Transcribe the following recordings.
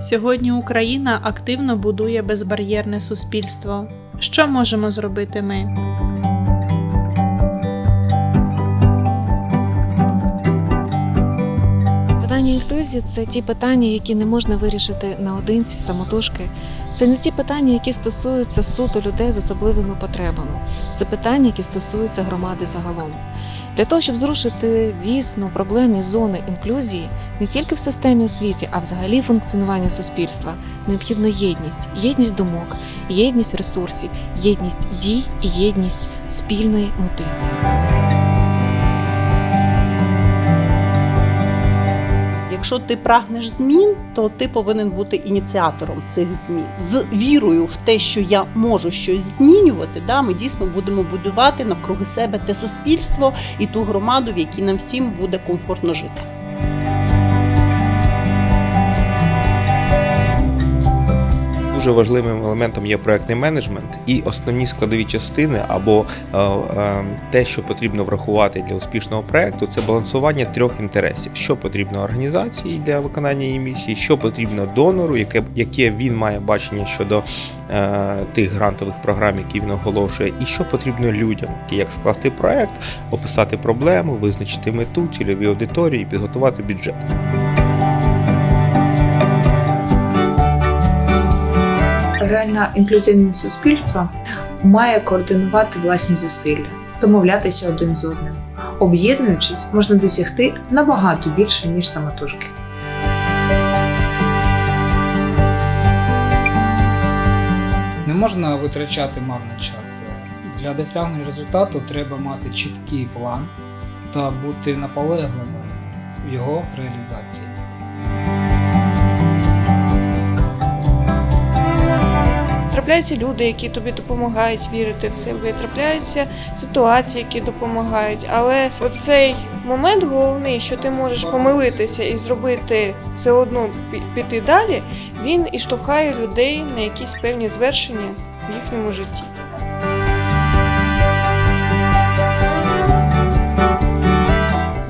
Сьогодні Україна активно будує безбар'єрне суспільство. Що можемо зробити ми? Питання інклюзії це ті питання, які не можна вирішити наодинці, самотужки. Це не ті питання, які стосуються суто людей з особливими потребами. Це питання, які стосуються громади загалом. Для того, щоб зрушити дійсно проблемні зони інклюзії не тільки в системі освіті, а взагалі функціонування суспільства, необхідна єдність, єдність думок, єдність ресурсів, єдність дій і єдність спільної мети. Якщо ти прагнеш змін, то ти повинен бути ініціатором цих змін з вірою в те, що я можу щось змінювати. Да, ми дійсно будемо будувати навкруги себе те суспільство і ту громаду, в якій нам всім буде комфортно жити. Дуже важливим елементом є проектний менеджмент і основні складові частини або е, е, те, що потрібно врахувати для успішного проекту, це балансування трьох інтересів: що потрібно організації для виконання її місії, що потрібно донору, яке, яке він має бачення щодо е, тих грантових програм, які він оголошує, і що потрібно людям, як скласти проект, описати проблему, визначити мету, цільові аудиторії, підготувати бюджет. Реальне інклюзивне суспільство має координувати власні зусилля, домовлятися один з одним. Об'єднуючись, можна досягти набагато більше, ніж самотужки. Не можна витрачати марний час. Для досягнення результату треба мати чіткий план та бути наполегливим в його реалізації. Трапляються люди, які тобі допомагають вірити в себе. Трапляються ситуації, які допомагають. Але оцей момент головний, що ти можеш помилитися і зробити все одно піти далі, він і штовхає людей на якісь певні звершення в їхньому житті.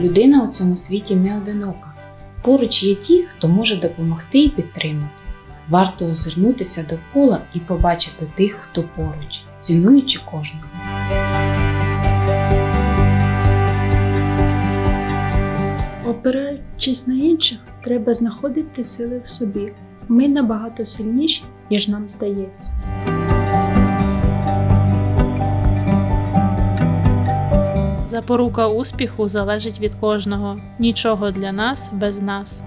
Людина у цьому світі не одинока. Поруч є ті, хто може допомогти і підтримати. Варто озирнутися довкола і побачити тих, хто поруч, цінуючи кожного. Опираючись на інших, треба знаходити сили в собі. Ми набагато сильніші, ніж нам здається. Запорука успіху залежить від кожного. Нічого для нас без нас.